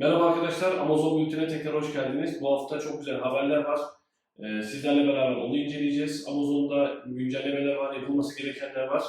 Merhaba arkadaşlar, Amazon Bülten'e tekrar hoş geldiniz. Bu hafta çok güzel haberler var. Ee, sizlerle beraber onu inceleyeceğiz. Amazon'da güncellemeler var, yapılması gerekenler var.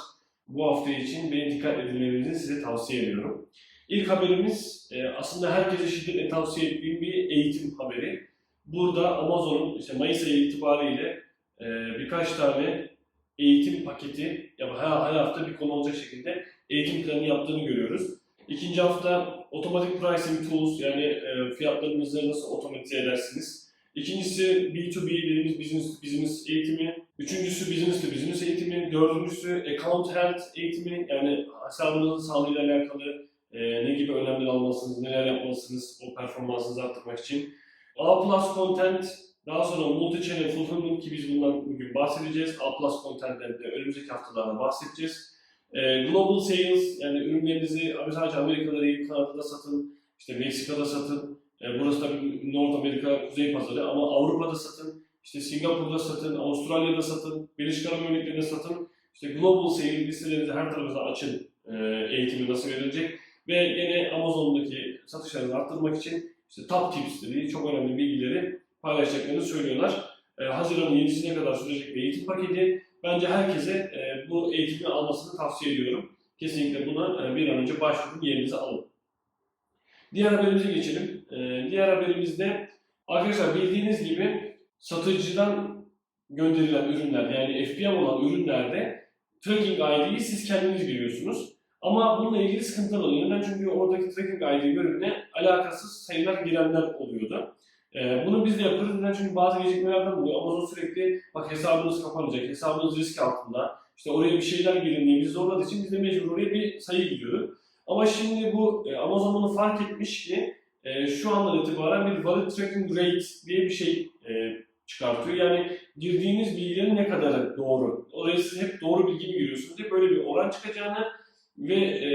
Bu hafta için beni dikkat edilmenizi size tavsiye ediyorum. İlk haberimiz e, aslında herkese şiddetle tavsiye ettiğim bir eğitim haberi. Burada Amazon'un işte Mayıs ayı itibariyle e, birkaç tane eğitim paketi, ya her, her hafta bir konu olacak şekilde eğitim planı yaptığını görüyoruz. İkinci hafta Automatic Pricing Tools yani e, fiyatlarınızı nasıl otomatize edersiniz. İkincisi B2B dediğimiz business, business eğitimi. Üçüncüsü business to business eğitimi. Dördüncüsü account health eğitimi yani hesabınızın sağlığıyla alakalı e, ne gibi önlemler almalısınız, neler yapmalısınız o performansınızı arttırmak için. A plus content, daha sonra multi-channel fulfillment ki biz bundan bugün bahsedeceğiz. A plus content'ten de önümüzdeki haftalarda bahsedeceğiz. E, global sales yani ürünlerinizi sadece Amerika'da değil Kanada'da satın, işte Meksika'da satın. E, burası tabii North Amerika kuzey pazarı ama Avrupa'da satın, işte Singapur'da satın, Avustralya'da satın, Birleşik Arap Emirlikleri'nde satın. İşte global sales listelerinizi her tarafınıza açın e, eğitimi nasıl verilecek. Ve yine Amazon'daki satışlarını arttırmak için işte top tips dediği çok önemli bilgileri paylaşacaklarını söylüyorlar. E, Haziran'ın 7'sine kadar sürecek bir eğitim paketi. Bence herkese e, bu eğitimi almasını tavsiye ediyorum. Kesinlikle buna e, bir an önce başvurun yerinizi alın. Diğer haberimize geçelim. E, diğer haberimizde arkadaşlar bildiğiniz gibi satıcıdan gönderilen ürünler yani FBM olan ürünlerde tracking ID'yi siz kendiniz giriyorsunuz. Ama bununla ilgili sıkıntılar oluyor. Neden? Çünkü oradaki tracking ID bölümüne alakasız sayılar girenler oluyordu. Ee, bunu biz de yapıyoruz. Neden? Çünkü bazı gecikmelerden oluyor. Amazon sürekli bak hesabınız kapanacak, hesabınız risk altında. İşte oraya bir şeyler bizi zorladığı için biz de mecbur oraya bir sayı giriyoruz. Ama şimdi bu e, Amazon bunu fark etmiş ki e, şu andan itibaren bir valid tracking rate diye bir şey e, çıkartıyor. Yani girdiğiniz bilgilerin ne kadar doğru. Oraya siz hep doğru bilgi mi giriyorsunuz diye böyle bir oran çıkacağını ve e,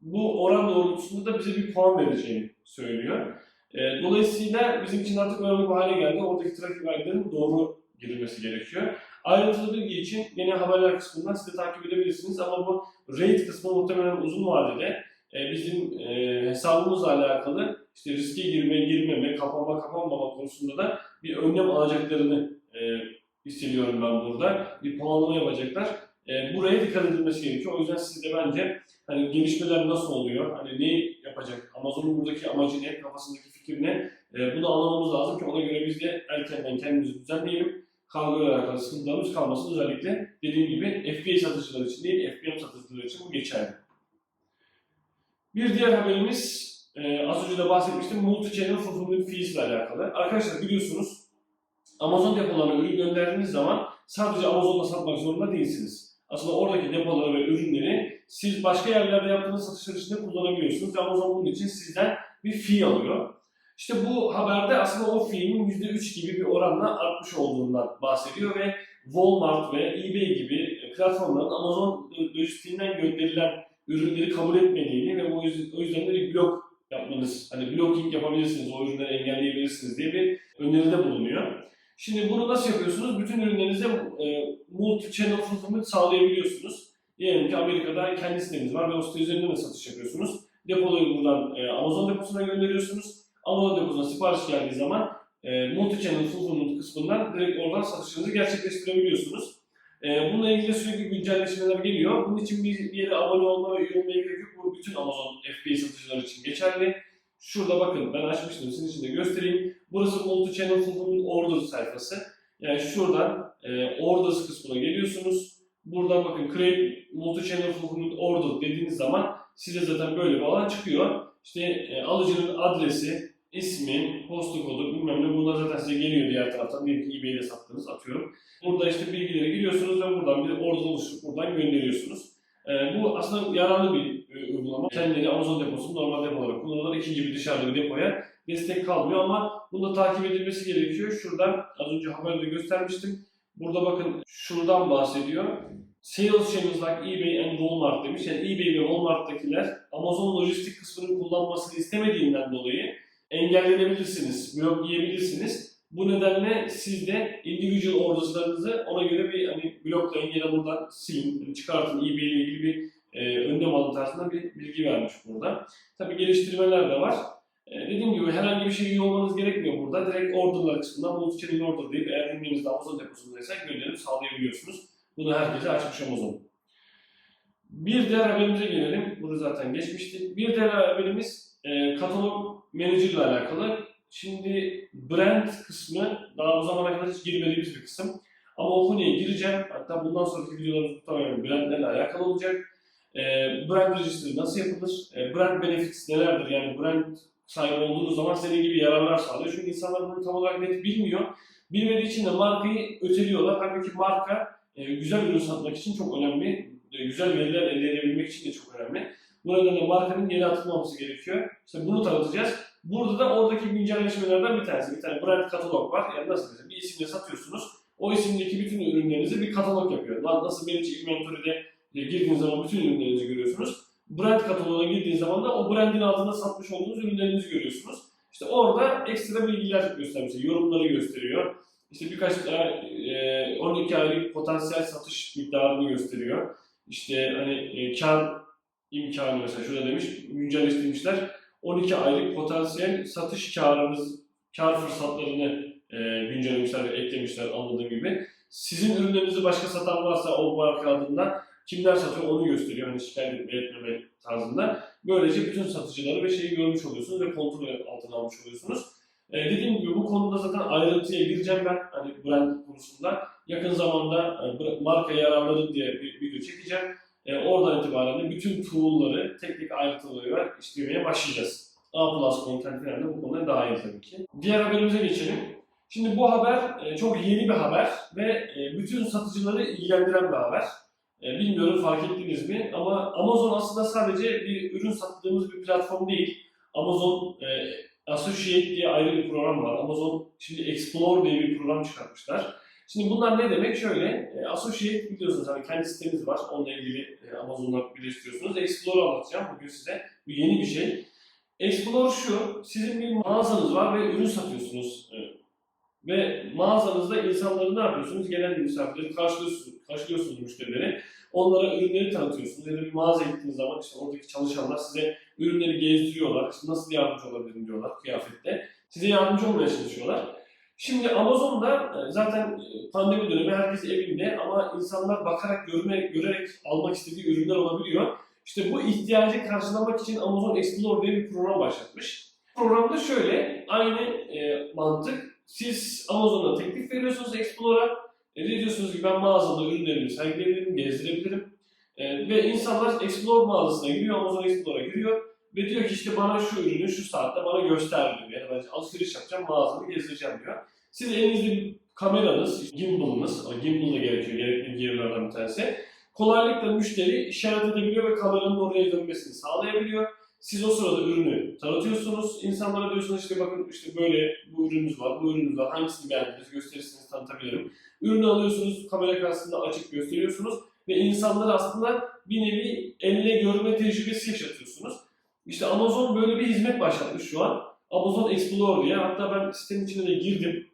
bu oran doğrultusunda da bize bir puan vereceğini söylüyor. E, dolayısıyla bizim için artık önemli bir hale geldi. Oradaki trafik vergilerin doğru girilmesi gerekiyor. Ayrıntılı bilgi için yine haberler kısmından siz de takip edebilirsiniz ama bu rate kısmı muhtemelen uzun vadede e, bizim e, hesabımızla alakalı işte riske girme, girmeme, kapanma, kapanmama konusunda da bir önlem alacaklarını e, hissediyorum ben burada. Bir puanlama yapacaklar. E, buraya dikkat edilmesi gerekiyor. O yüzden siz de bence hani gelişmeler nasıl oluyor, hani ne yapacak, Amazon'un buradaki amacı ne, kafasındaki fikir ne, bunu anlamamız lazım ki ona göre biz de erkenden kendimizi düzenleyelim. Kargoyla alakalı sıkıntılarımız kalmasın. Özellikle dediğim gibi FBA satıcılar için değil, FBM satıcılar için bu geçerli. Bir diğer haberimiz, e, az önce de bahsetmiştim, multi-channel fulfillment fees ile alakalı. Arkadaşlar biliyorsunuz, Amazon depolarına ürün gönderdiğiniz zaman sadece Amazon'da satmak zorunda değilsiniz. Aslında oradaki depoları ve ürünleri siz başka yerlerde yaptığınız satışlar içinde kullanabiliyorsunuz ve Amazon bunun için sizden bir fee alıyor. İşte bu haberde aslında o fee'nin %3 gibi bir oranla artmış olduğundan bahsediyor ve Walmart ve eBay gibi platformların Amazon lojistiğinden gönderilen ürünleri kabul etmediğini ve o yüzden, de bir blok yapmanız, hani blocking yapabilirsiniz, o ürünleri engelleyebilirsiniz diye bir öneride bulunuyor. Şimdi bunu nasıl yapıyorsunuz? Bütün ürünlerinize e, multi-channel fulfillment sağlayabiliyorsunuz. Diyelim ki Amerika'da kendi siteniz var ve o site üzerinden de satış yapıyorsunuz. Depoları buradan e, Amazon deposuna gönderiyorsunuz. Amazon deposuna sipariş geldiği zaman e, multi-channel fulfillment kısmından direkt oradan satışınızı gerçekleştirebiliyorsunuz. E, bununla ilgili sürekli güncelleşmeler geliyor. Bunun için bir yere abone olma ve üye olmaya gerek yok. Bu bütün Amazon FBA satıcılar için geçerli. Şurada bakın ben açmıştım sizin için de göstereyim. Burası multi-channel fulfillment order sayfası. Yani şuradan e, orders kısmına geliyorsunuz. Buradan bakın create multi-channel fulfillment order dediğiniz zaman size zaten böyle bir alan çıkıyor. İşte e, alıcının adresi, ismi, posta kodu bilmem ne bunlar zaten size geliyor diğer taraftan. Diyelim ki eBay'de sattınız atıyorum. Burada işte bilgileri giriyorsunuz ve buradan bir order oluşturup buradan gönderiyorsunuz. E, bu aslında yararlı bir e, uygulama. Kendileri Amazon deposu normal depo olarak kullanıyorlar. İkinci bir dışarıda bir depoya destek kalmıyor ama bunu takip edilmesi gerekiyor. Şuradan az önce haberde göstermiştim. Burada bakın şuradan bahsediyor. Sales channels like eBay and Walmart demiş. Yani eBay ve Walmart'takiler Amazon lojistik kısmının kullanmasını istemediğinden dolayı engellenebilirsiniz, blok yiyebilirsiniz. Bu nedenle siz de individual orders'larınızı ona göre bir hani bloklayın ya da buradan silin, çıkartın eBay ile ilgili bir e, önlem alın tarzında bir bilgi vermiş burada. Tabi geliştirmeler de var. E, dediğim gibi herhangi bir şey üye olmanız gerekmiyor burada. Direkt orderlar kısmından multi-channel order deyip eğer ürünleriniz Amazon deposundaysa gönderip sağlayabiliyorsunuz. Bunu herkese açmış Amazon. Bir diğer haberimize gelelim. Bunu zaten geçmiştik. Bir diğer haberimiz e, katalog manager ile alakalı. Şimdi brand kısmı daha bu zamana kadar hiç girmediğimiz bir kısım. Ama o konuya gireceğim. Hatta bundan sonraki videolarımız muhtemelen brandlerle alakalı olacak. E, brand register nasıl yapılır? E, brand benefits nelerdir? Yani brand sahibi olduğunuz zaman senin gibi yararlar sağlıyor. Çünkü insanlar bunu tam olarak net bilmiyor. Bilmediği için de markayı öteliyorlar. Halbuki marka e, güzel ürün satmak için çok önemli. E, güzel veriler elde edebilmek için de çok önemli. Bu nedenle markanın yeni atılmaması gerekiyor. İşte bunu tanıtacağız. Burada da oradaki güncelleşmelerden bir tanesi. Bir tane brand katalog var. Yani nasıl mesela bir isimle satıyorsunuz. O isimdeki bütün ürünlerinizi bir katalog yapıyor. Lan nasıl Meriç Inventory'de e, girdiğiniz zaman bütün ürünlerinizi görüyorsunuz. Brand kataloğuna girdiğiniz zaman da o brandin altında satmış olduğunuz ürünlerinizi görüyorsunuz. İşte orada ekstra bilgiler göstermiş. Yorumları gösteriyor. İşte birkaç daha e, 12 aylık potansiyel satış miktarını gösteriyor. İşte hani e, kar imkanı mesela şurada demiş, güncelleştirmişler. 12 aylık potansiyel satış karınız, kar fırsatlarını e, güncellemişler ve eklemişler anladığım gibi. Sizin ürünlerinizi başka satan varsa o marka adında kimler satıyor onu gösteriyor. Hani şikayet etme etmeme tarzında. Böylece bütün satıcıları ve şeyi görmüş oluyorsunuz ve kontrol altına almış oluyorsunuz. E, dediğim gibi bu konuda zaten ayrıntıya gireceğim ben hani brand konusunda. Yakın zamanda e, marka yararları diye bir video çekeceğim. E, oradan itibaren de bütün tool'ları tek tek ayrıntılarıyla işlemeye başlayacağız. A Plus Content falan da bu konuda dahil tabii ki. Diğer haberimize geçelim. Şimdi bu haber e, çok yeni bir haber ve e, bütün satıcıları ilgilendiren bir haber. E, bilmiyorum fark ettiniz mi ama Amazon aslında sadece bir ürün sattığımız bir platform değil. Amazon e, Associate diye ayrı bir program var. Amazon şimdi Explore diye bir program çıkartmışlar. Şimdi bunlar ne demek? Şöyle, e, Associate biliyorsunuz hani kendi siteniz var. Onunla ilgili e, Amazon'la birleştiriyorsunuz. Explore anlatacağım bugün size. Bu yeni bir şey. Explore şu, sizin bir mağazanız var ve ürün satıyorsunuz. E, ve mağazanızda insanları ne yapıyorsunuz? Gelen misafirleri karşılıyorsunuz, karşılıyorsunuz müşterileri. Onlara ürünleri tanıtıyorsunuz. Ya da bir mağazaya gittiğiniz zaman işte oradaki çalışanlar size ürünleri gezdiriyorlar. İşte nasıl yardımcı olabilirim diyorlar kıyafette. Size yardımcı olmaya çalışıyorlar. Şimdi Amazon'da e, zaten e, pandemi dönemi herkes evinde ama insanlar bakarak, görme, görerek almak istediği ürünler olabiliyor. İşte bu ihtiyacı karşılamak için Amazon Explore diye bir program başlatmış. Programda şöyle, aynı e, mantık. Siz Amazon'a teklif veriyorsunuz Explore'a. E, diyorsunuz ki ben mağazada ürünlerimi sergileyebilirim, gezdirebilirim. E, ve insanlar Explore mağazasına giriyor, Amazon Explore'a giriyor. Ve diyor ki işte bana şu ürünü şu saatte bana göster diyor. Yani ben alışveriş yapacağım, mağazamı gezdireceğim diyor. Siz elinizde bir kameranız, gimbal'ınız, gimbal da gerekiyor, gerekli gearlardan bir tanesi. Kolaylıkla müşteri işaret edebiliyor ve kameranın oraya dönmesini sağlayabiliyor. Siz o sırada ürünü tanıtıyorsunuz. İnsanlara diyorsunuz işte bakın işte böyle bu ürünümüz var, bu ürünümüz var. Hangisini beğendiniz gösterirseniz tanıtabilirim. Ürünü alıyorsunuz, kamera karşısında açık gösteriyorsunuz. Ve insanlara aslında bir nevi elle görme tecrübesi yaşatıyorsunuz. İşte Amazon böyle bir hizmet başlatmış şu an. Amazon Explore diye. Hatta ben sitenin içine de girdim.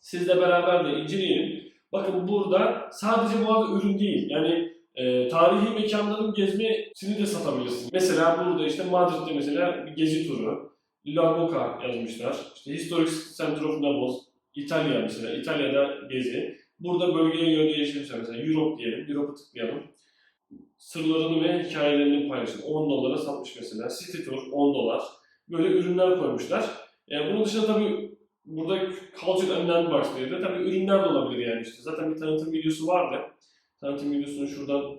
Sizle beraber de inceleyelim. Bakın burada sadece bu arada ürün değil. Yani e, tarihi mekanların gezmesini de satabilirsiniz. Mesela burada işte Madrid'de mesela bir gezi turu. La Boca yazmışlar. İşte Historic Center of Naples. İtalya mesela. İtalya'da gezi. Burada bölgeye göre değiştirmişler. Mesela Europe diyelim. Europe'u tıklayalım. Sırlarını ve hikayelerini paylaşın. 10 dolara satmış mesela. City Tour 10 dolar. Böyle ürünler koymuşlar. Yani bunun dışında tabii burada Culture diye de tabii ürünler de olabilir yani işte. Zaten bir tanıtım videosu vardı. Tanıtım videosunu şuradan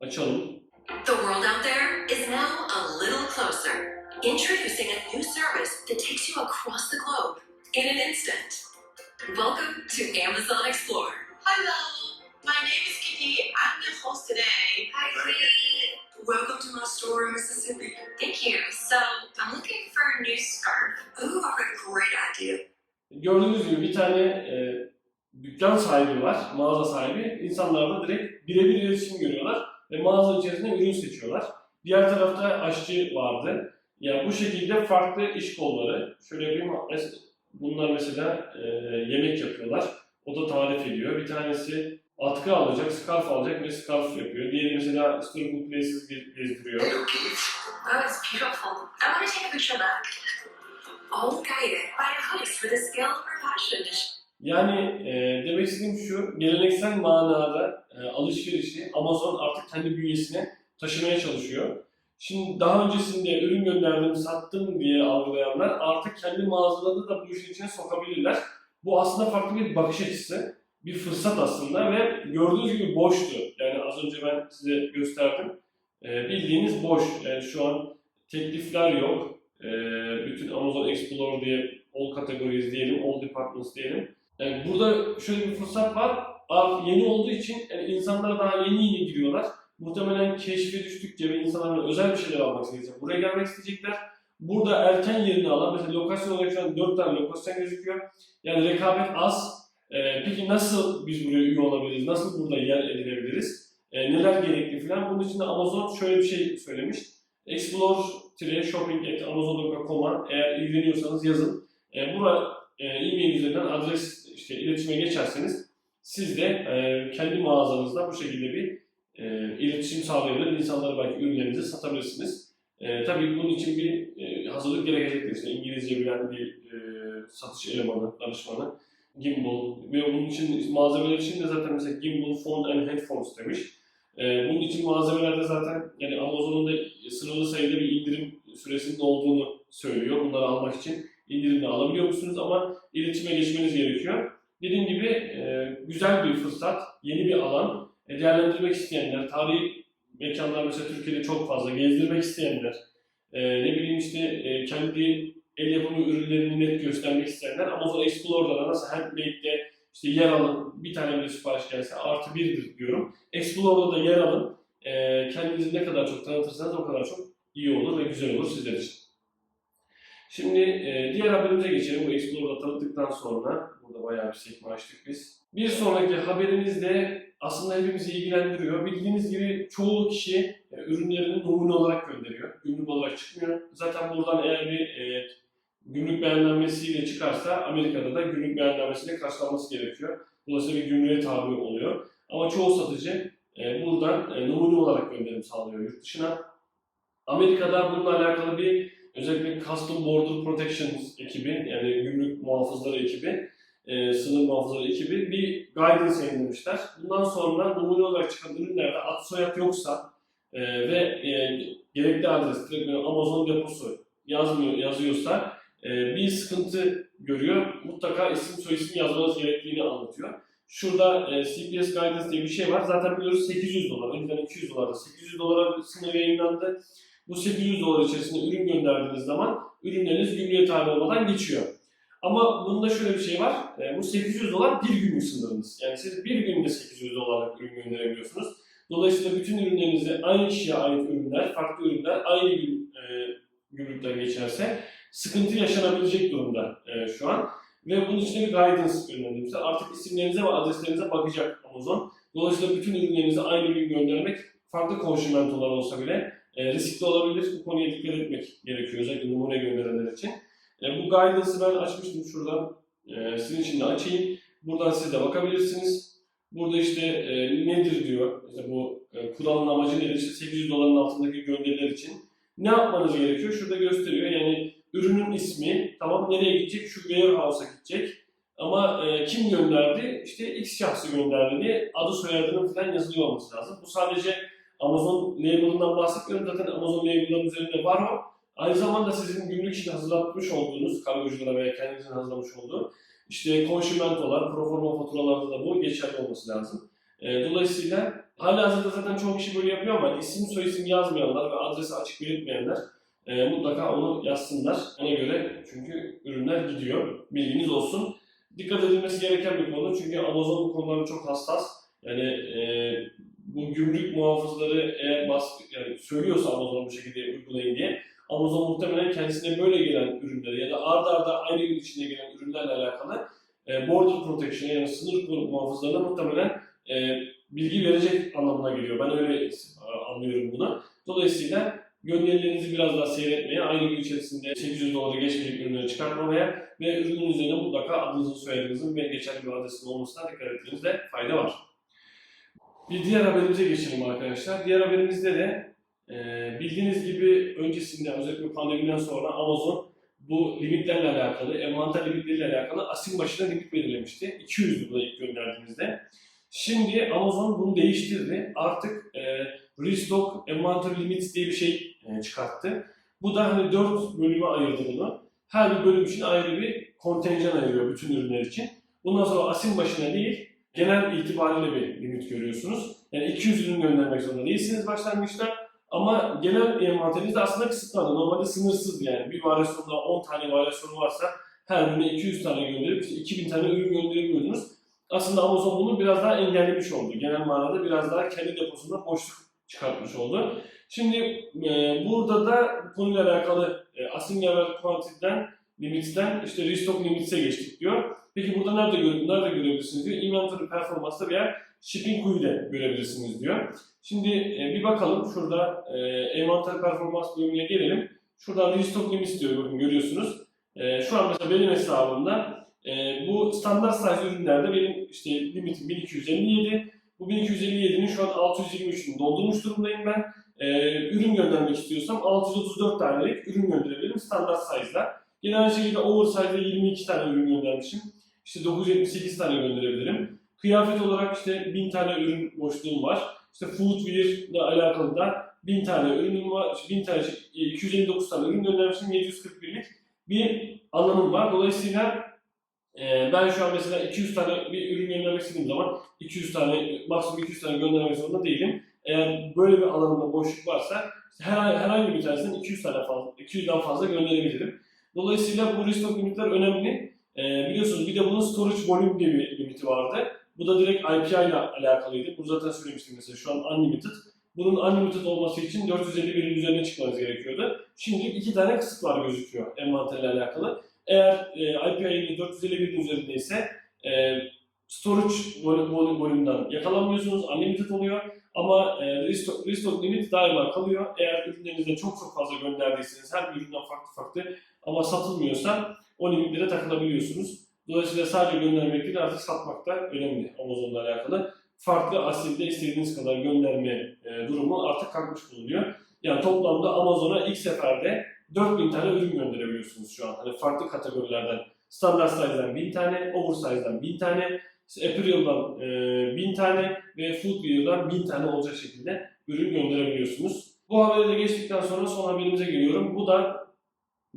açalım. The world out there is now a little closer. Introducing a new service that takes you across the globe in an instant. Welcome to Amazon Explore. Hello, my name is Kitty. I'm the host today. Hi, Kitty. Welcome to my store in Mississippi. Thank you. So, I'm looking for a new scarf. Ooh, I've got a great idea. Gördüğünüz gibi bir tane e, dükkan sahibi var, mağaza sahibi. İnsanlarla direkt birebir iletişim görüyorlar ve mağaza içerisinde ürün seçiyorlar. Diğer tarafta aşçı vardı. Yani bu şekilde farklı iş kolları. Şöyle mes- bunlar mesela e, yemek yapıyorlar. O da tarif ediyor. Bir tanesi atkı alacak, scarf alacak ve scarf yapıyor. Diğeri mesela historical places ge- gezdiriyor. İt's beautiful. I want to take a picture of that. all guided by a host with a skilled professional. Yani e, demek istediğim şu, geleneksel manada e, alışverişi Amazon artık kendi bünyesine taşımaya çalışıyor. Şimdi daha öncesinde ürün gönderdim, sattım diye algılayanlar artık kendi mağazalarını da bu işin içine sokabilirler. Bu aslında farklı bir bakış açısı, bir fırsat aslında ve gördüğünüz gibi boştu. Yani az önce ben size gösterdim. E, bildiğiniz boş. Yani şu an teklifler yok. E, bütün Amazon Explorer diye all categories diyelim, all departments diyelim. Yani burada şöyle bir fırsat var. Artık yeni olduğu için yani insanlar daha yeni yeni giriyorlar. Muhtemelen keşfe düştükçe ve insanların özel bir şeyler almak isteyecek. Buraya gelmek isteyecekler. Burada erken yerini alan, mesela lokasyon olarak şu an 4 tane lokasyon gözüküyor. Yani rekabet az. Ee, peki nasıl biz buraya üye olabiliriz? Nasıl burada yer edinebiliriz? Ee, neler gerekli falan. Bunun için de Amazon şöyle bir şey söylemiş. explore-shopping.amazon.com'a eğer ilgileniyorsanız yazın. Ee, bura e, e-mail üzerinden adres işte iletişime geçerseniz siz de e, kendi mağazanızda bu şekilde bir e, iletişim sağlayabilir, insanlara belki ürünlerinizi satabilirsiniz. E, tabii bunun için bir e, hazırlık gerekecektir. İşte İngilizce bilen bir e, satış elemanı, danışmanı, gimbal ve bunun için malzemeler için de zaten mesela gimbal, phone and headphones demiş. E, bunun için malzemelerde zaten yani Amazon'un da sınırlı sayıda bir indirim süresinin olduğunu söylüyor. Bunları almak için indirimle alabiliyor musunuz ama iletişime geçmeniz gerekiyor. Dediğim gibi e, güzel bir fırsat, yeni bir alan. E, değerlendirmek isteyenler, tarihi mekanlar mesela Türkiye'de çok fazla, gezdirmek isteyenler, e, ne bileyim işte e, kendi el yapımı ürünlerini net göstermek isteyenler Amazon Explorer'da da nasıl handmade'de işte yer alın, bir tane bile sipariş gelse artı birdir diyorum. Explorer'da da yer alın, e, kendinizi ne kadar çok tanıtırsanız o kadar çok iyi olur ve güzel olur sizler için. Şimdi e, diğer haberimize geçelim. Bu Explorer'da tanıttıktan sonra, burada bayağı bir sekme açtık biz. Bir sonraki haberimiz de aslında hepimizi ilgilendiriyor. Bildiğiniz gibi çoğu kişi e, ürünlerini numune olarak gönderiyor. Gümrük olarak çıkmıyor. Zaten buradan eğer bir e, gümrük beyannamesiyle çıkarsa Amerika'da da gümrük beyannamesiyle karşılanması gerekiyor. Dolayısıyla bir gümrüğe tabi oluyor. Ama çoğu satıcı e, buradan e, numune olarak gönderim sağlıyor yurt dışına. Amerika'da bununla alakalı bir özellikle Custom Border Protection ekibi yani gümrük muhafızları ekibi, e, sınır muhafızları ekibi bir guidance yayınlamışlar. Bundan sonra numune olarak çıkan ürünlerde ad soyad yoksa e, ve e, gerekli adres, Amazon deposu yazmıyor, yazıyorsa bir sıkıntı görüyor. Mutlaka isim soyisim yazmanız gerektiğini anlatıyor. Şurada e, CPS Guidance diye bir şey var. Zaten biliyoruz 800 dolar. Önceden 200 dolardı. 800 dolara sınır yayınlandı. Bu 800 dolar içerisinde ürün gönderdiğiniz zaman ürünleriniz gümrüğe tabi olmadan geçiyor. Ama bunda şöyle bir şey var. E, bu 800 dolar bir günlük sınırınız. Yani siz bir günde 800 dolarlık ürün gönderebiliyorsunuz. Dolayısıyla bütün ürünlerinizi aynı kişiye ait ürünler, farklı ürünler aynı gün e, gümrükten geçerse sıkıntı yaşanabilecek durumda e, şu an. Ve bunun için bir guidance yönlendirmişler. Artık isimlerinize ve adreslerinize bakacak Amazon. Dolayısıyla bütün ürünlerinizi aynı gün göndermek farklı konşimentolar olsa bile e, riskli olabilir. Bu konuya dikkat etmek gerekiyor özellikle numune gönderenler için. E, bu guidance'ı ben açmıştım şuradan. E, sizin için de açayım. Buradan siz de bakabilirsiniz. Burada işte e, nedir diyor. İşte bu e, kuralın amacı nedir? İşte 800 doların altındaki gönderiler için. Ne yapmanız gerekiyor? Şurada gösteriyor. Yani ürünün ismi, tamam nereye gidecek? Şu warehouse'a gidecek. Ama e, kim gönderdi? İşte X şahsı gönderdi diye adı soyadının falan yazılıyor olması lazım. Bu sadece Amazon label'ından bahsetmiyorum. Zaten Amazon label'ların üzerinde var o. Aynı zamanda sizin günlük için hazırlatmış olduğunuz kargoculara veya kendinizin hazırlamış olduğu işte konşimentolar, proforma faturalarda da bu geçerli olması lazım. E, dolayısıyla hala hazırda zaten çoğu kişi böyle yapıyor ama isim soyisim yazmayanlar ve adresi açık belirtmeyenler e, mutlaka onu yazsınlar. Ona göre çünkü ürünler gidiyor. Bilginiz olsun. Dikkat edilmesi gereken bir konu çünkü Amazon bu konularda çok hassas. Yani e, bu gümrük muhafızları eğer baskı, yani söylüyorsa Amazon bu şekilde uygulayın diye Amazon muhtemelen kendisine böyle gelen ürünleri ya da arda arda aynı gün içinde gelen ürünlerle alakalı e, border protection yani sınır muhafızlarına muhtemelen e, bilgi verecek anlamına geliyor. Ben öyle e, anlıyorum bunu. Dolayısıyla gönderilerinizi biraz daha seyretmeye, aynı gün içerisinde 800 doları geçmeyecek ürünleri çıkartmamaya ve ürünün üzerine mutlaka adınızın, soyadınızın ve geçerli bir adresin olmasına dikkat etmenizde fayda var. Bir diğer haberimize geçelim arkadaşlar. Diğer haberimizde de e, bildiğiniz gibi öncesinde özellikle pandemiden sonra Amazon bu limitlerle alakalı, envanter limitleriyle alakalı asim başına limit belirlemişti. 200'dü bu da ilk gönderdiğimizde. Şimdi Amazon bunu değiştirdi. Artık e, Restock Envanter Limits diye bir şey çıkarttı. Bu da hani 4 bölüme ayırdı bunu. Her bir bölüm için ayrı bir kontenjan ayırıyor bütün ürünler için. Bundan sonra asim başına değil, genel itibariyle bir limit görüyorsunuz. Yani 200 ürün göndermek zorunda değilsiniz başlangıçta. Ama genel envanteriniz de aslında kısıtlandı. Normalde sınırsız yani. Bir varyasyonda 10 tane varyasyonu varsa her birine 200 tane gönderip işte 2000 tane ürün gönderebiliyordunuz. Aslında Amazon bunu biraz daha engellemiş oldu. Genel manada biraz daha kendi deposunda boşluk çıkartmış oldu. Şimdi e, burada da konuyla alakalı e, asignalar quantity'den, limitten işte restock limits'e geçtik diyor. Peki burada nerede, gör nerede görebilirsiniz diyor. Inventory performance'da veya shipping queue'de görebilirsiniz diyor. Şimdi e, bir bakalım şurada e, envanter performans bölümüne gelelim. Şuradan restock limits diyor bakın görüyorsunuz. E, şu an mesela benim hesabımda e, bu standart size ürünlerde benim işte limitim 1257. Bu 1257'nin şu an 623'ünü doldurmuş durumdayım ben. E, ürün göndermek istiyorsam 634 tanelik ürün gönderebilirim standart size'da. Aynı şekilde oversize'da 22 tane ürün göndermişim. İşte 978 tane gönderebilirim. Kıyafet olarak işte 1000 tane ürün boşluğum var. İşte footwear ile alakalı da 1000 tane ürünüm var. 1000 tane, şey, 259 tane ürün göndermişim. 741'lik bir alanım var. Dolayısıyla e, ben şu an mesela 200 tane bir ürün göndermek istediğim zaman 200 tane, maksimum 200 tane göndermek zorunda değilim. Eğer böyle bir alanında boşluk varsa her, herhangi bir tanesinden 200 tane fazla, 200'den fazla gönderebilirim. Dolayısıyla bu restock limitler önemli. Ee, biliyorsunuz bir de bunun storage volume diye bir limiti vardı. Bu da direkt IPI ile alakalıydı. Bunu zaten söylemiştim mesela şu an unlimited. Bunun unlimited olması için 451'in üzerine çıkmanız gerekiyordu. Şimdi iki tane kısıt var gözüküyor envanterle alakalı. Eğer e, IPI'nin 451'in üzerindeyse e, storage vol- vol- volümden yakalanmıyorsunuz, unlimited oluyor. Ama e, restock, limit daima kalıyor. Eğer ürünlerinizde çok çok fazla gönderdiyseniz her bir üründen farklı farklı ama satılmıyorsa o limitlere takılabiliyorsunuz. Dolayısıyla sadece göndermek değil artık satmak da önemli Amazon'la alakalı. Farklı asilde istediğiniz kadar gönderme e, durumu artık kalkmış bulunuyor. Yani toplamda Amazon'a ilk seferde 4000 tane ürün gönderebiliyorsunuz şu an. Hani farklı kategorilerden. Standard size'den 1000 tane, oversize'dan 1000 tane, işte Apparel'dan e, 1000 tane ve Footwear'dan 1000 tane olacak şekilde ürün gönderebiliyorsunuz. Bu haberi de geçtikten sonra son haberimize geliyorum. Bu da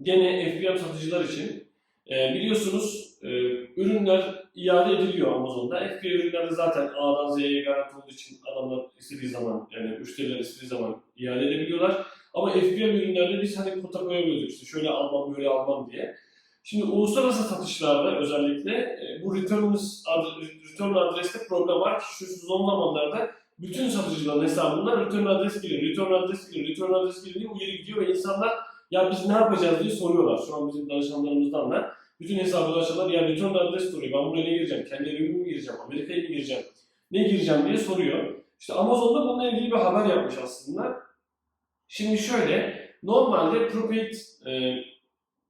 gene FBM satıcılar için. E, biliyorsunuz e, ürünler iade ediliyor Amazon'da. FBM ürünlerde zaten A'dan Z'ye garanti olduğu için adamlar istediği zaman yani müşteriler istediği zaman iade edebiliyorlar. Ama FBM ürünlerde biz hani kota koyabiliyorduk işte şöyle almam böyle almam diye. Şimdi uluslararası satışlarda özellikle e, bu returns ad- return adreste problem var şu son zamanlarda bütün satıcıların hesabından return adres geliyor, return adres geliyor, return adres geliyor diye uyarı gidiyor ve insanlar ya biz ne yapacağız diye soruyorlar. Şu an bizim danışanlarımızdan da bütün hesabı açanlar ya return adres soruyor. Ben buraya ne gireceğim? Kendi evime mi gireceğim? Amerika'ya mı gireceğim? Ne gireceğim diye soruyor. İşte Amazon'da bununla ilgili bir haber yapmış aslında. Şimdi şöyle, normalde prepaid, e,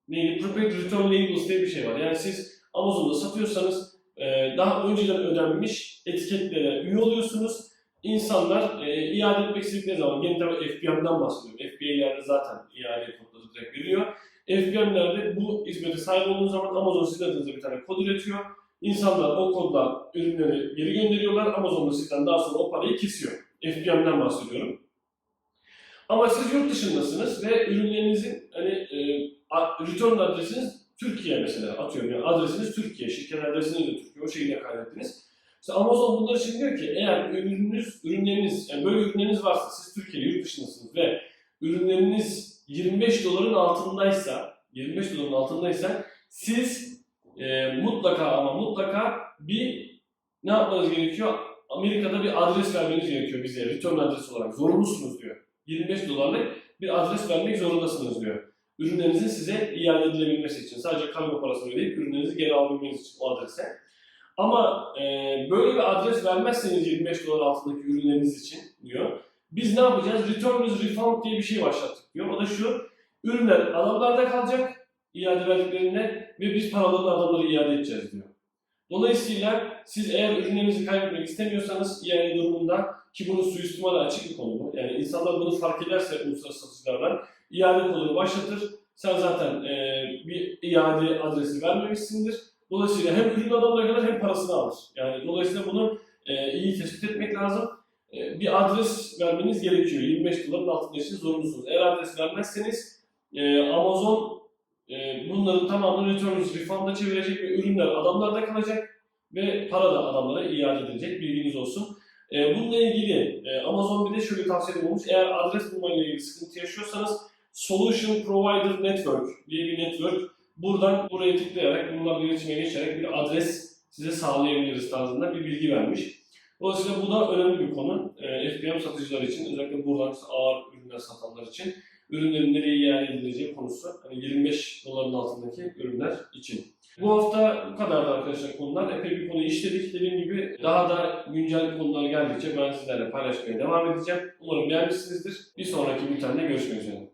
neydi? Prepaid Return Labels diye bir şey var. Yani siz Amazon'da satıyorsanız e, daha önceden ödenmiş etiketlere üye oluyorsunuz. İnsanlar e, iade etmek istedikleri zaman, gene tabii FBM'den bahsediyorum. FBA'lerde zaten iade kodları direkt veriyor. FBM'lerde bu hizmete sahip olduğunuz zaman Amazon sizin adınıza bir tane kod üretiyor. İnsanlar o kodla ürünleri geri gönderiyorlar. Amazon da sizden daha sonra o parayı kesiyor. FBM'den bahsediyorum. Ama siz yurt dışındasınız ve ürünlerinizin hani e, return adresiniz Türkiye mesela atıyorum yani adresiniz Türkiye, şirket adresiniz de Türkiye, o şekilde kaydettiniz. İşte Amazon bunlar için diyor ki eğer ürününüz, ürünleriniz, yani böyle ürünleriniz varsa siz Türkiye'de yurt dışındasınız ve ürünleriniz 25 doların altındaysa, 25 doların altındaysa siz e, mutlaka ama mutlaka bir ne yapmanız gerekiyor? Amerika'da bir adres vermeniz gerekiyor bize, return adresi olarak. Zorunlusunuz diyor. 25 dolarlık bir adres vermek zorundasınız diyor. Ürünlerinizin size iade edilebilmesi için. Sadece kargo parasını ödeyip ürünlerinizi geri alabilmeniz için o adrese. Ama e, böyle bir adres vermezseniz 25 dolar altındaki ürünleriniz için diyor. Biz ne yapacağız? Return is refund diye bir şey başlattık diyor. O da şu, ürünler adamlarda kalacak iade verdiklerinde ve biz paralarını adamlara iade edeceğiz diyor. Dolayısıyla siz eğer ürünlerinizi kaybetmek istemiyorsanız iade durumunda ki bunun suistimali açık bir konu bu. Yani insanlar bunu fark ederse uluslararası satıcılardan iade kodunu başlatır. Sen zaten e, bir iade adresi vermemişsindir. Dolayısıyla hem ürün adamına kadar hem parasını alır. Yani dolayısıyla bunu e, iyi tespit etmek lazım. E, bir adres vermeniz gerekiyor. 25 doların altında için zorunlusunuz. Eğer adres vermezseniz e, Amazon e, bunların tamamını returns, refund'a çevirecek ve ürünler adamlarda kalacak ve para da adamlara iade edilecek. Bilginiz olsun. E, bununla ilgili e, Amazon bir de şöyle tavsiyede olmuş. Eğer adres bulmayla ilgili sıkıntı yaşıyorsanız Solution Provider Network diye bir network. Buradan buraya tıklayarak, bunlarla iletişime geçerek bir adres size sağlayabiliriz tarzında bir bilgi vermiş. Dolayısıyla bu da önemli bir konu. E, FBM satıcılar için, özellikle buradan ağır ürünler satanlar için ürünlerin nereye iade edileceği konusu. Hani 25 doların altındaki ürünler için. Bu hafta bu kadardı arkadaşlar konular. Epey bir konu işledik. Dediğim gibi daha da güncel konular geldikçe ben sizlerle paylaşmaya devam edeceğim. Umarım beğenmişsinizdir. Bir sonraki bültende görüşmek üzere.